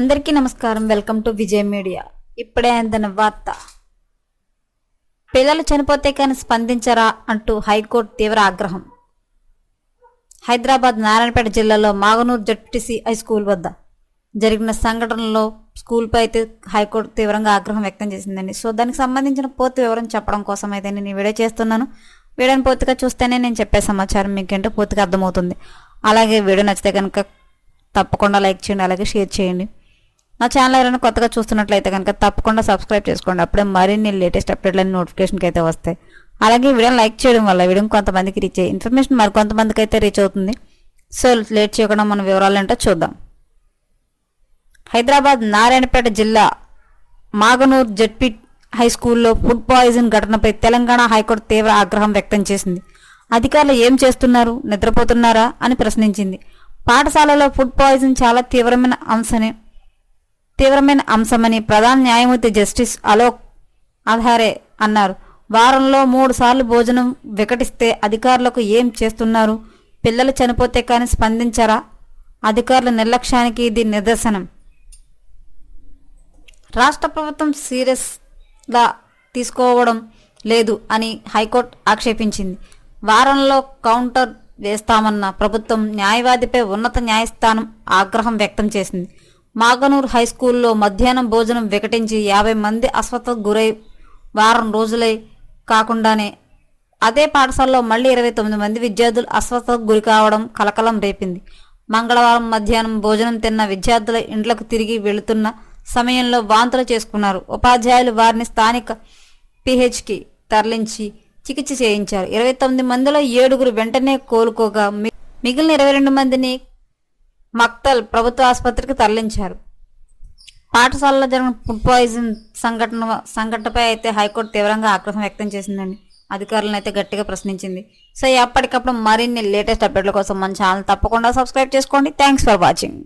అందరికీ నమస్కారం. Welcome to Vijay media ఇప్పుడే అందిన వార్త. పిల్లలు చనిపోతే కానీ స్పందించరా అంటూ హైకోర్టు తీవ్ర ఆగ్రహం. హైదరాబాద్ నారాయణపేట జిల్లాలో మాగనూరు జడ్పీటీసీ హై స్కూల్ వద్ద జరిగిన సంఘటనలో స్కూల్పై అయితే హైకోర్టు తీవ్రంగా ఆగ్రహం వ్యక్తం చేసిందండి. సో దానికి సంబంధించిన పూర్తి వివరం చెప్పడం కోసం అయితే నేను వీడియో చేస్తున్నాను. వీడియోని పూర్తిగా చూస్తేనే నేను చెప్పే సమాచారం మీకేంటో పూర్తిగా అర్థమవుతుంది. అలాగే వీడియో నచ్చితే కనుక తప్పకుండా లైక్ చేయండి అలాగే షేర్ చేయండి. నా ఛానల్ ఎవరైనా కొత్తగా చూస్తున్నట్లయితే కనుక తప్పకుండా సబ్స్క్రైబ్ చేసుకోండి. అప్పుడే మరిన్ని లేటెస్ట్ అప్డేట్లన్నీ నోటిఫికేషన్కి అయితే వస్తాయి. అలాగే ఈ వీడియోని లైక్ చేయడం వల్ల వీడియో కొంతమందికి రీచ్ అయ్యి ఇన్ఫర్మేషన్ మరి కొంతమందికి అయితే రీచ్ అవుతుంది. సో లేట్ చేయకుండా మన వివరాలు ఏంటో చూద్దాం. హైదరాబాద్ నారాయణపేట జిల్లా మాగనూర్ జడ్పీ హై స్కూల్లో ఫుడ్ పాయిజన్ ఘటనపై తెలంగాణ హైకోర్టు తీవ్ర ఆగ్రహం వ్యక్తం చేసింది. అధికారులు ఏం చేస్తున్నారు? నిద్రపోతున్నారా? అని ప్రశ్నించింది. పాఠశాలలో ఫుడ్ పాయిజన్ చాలా తీవ్రమైన అంశనే తీవ్రమైన అంశమని ప్రధాన న్యాయమూర్తి జస్టిస్ అలోక్ ఆధారే అన్నారు. వారంలో మూడు సార్లు భోజనం వికటిస్తే అధికారులకు ఏం చేస్తున్నారు? పిల్లలు చనిపోతే కానీ స్పందించరా? అధికారుల నిర్లక్ష్యానికి ఇది నిదర్శనం. రాష్ట్ర ప్రభుత్వం సీరియస్గా తీసుకోవడం లేదు అని హైకోర్టు ఆక్షేపించింది. వారంలో కౌంటర్ వేస్తామన్న ప్రభుత్వం న్యాయవాదిపై ఉన్నత న్యాయస్థానం ఆగ్రహం వ్యక్తం చేసింది. మాగనూర్ హై స్కూల్లో మధ్యాహ్నం భోజనం వికటించి యాభై మంది అస్వస్థకు గురై వారం రోజులై కాకుండానే అదే పాఠశాలలో మళ్ళీ ఇరవై తొమ్మిది మంది విద్యార్థులు అస్వస్థతకు గురి కావడం కలకలం రేపింది. మంగళవారం మధ్యాహ్నం భోజనం తిన్న విద్యార్థుల ఇండ్లకు తిరిగి వెళుతున్న సమయంలో వాంతులు చేసుకున్నారు. ఉపాధ్యాయులు వారిని స్థానిక పిహెచ్కి తరలించి చికిత్స చేయించారు. ఇరవై తొమ్మిది మందిలో ఏడుగురు వెంటనే కోలుకోగా మిగిలిన ఇరవై రెండు మందిని మక్తల్ ప్రభుత్వ ఆసుపత్రికి తరలించారు. పాఠశాలలో జరిగిన ఫుడ్ పాయిజన్ సంఘటన సంఘటనపై అయితే హైకోర్టు తీవ్రంగా ఆగ్రహం వ్యక్తం చేసిందండి అధికారులను అయితే గట్టిగా ప్రశ్నించింది. సో ఎప్పటికప్పుడు మరిన్ని లేటెస్ట్ అప్డేట్ల కోసం మన ఛానల్ తప్పకుండా సబ్స్క్రైబ్ చేసుకోండి. Thanks for watching.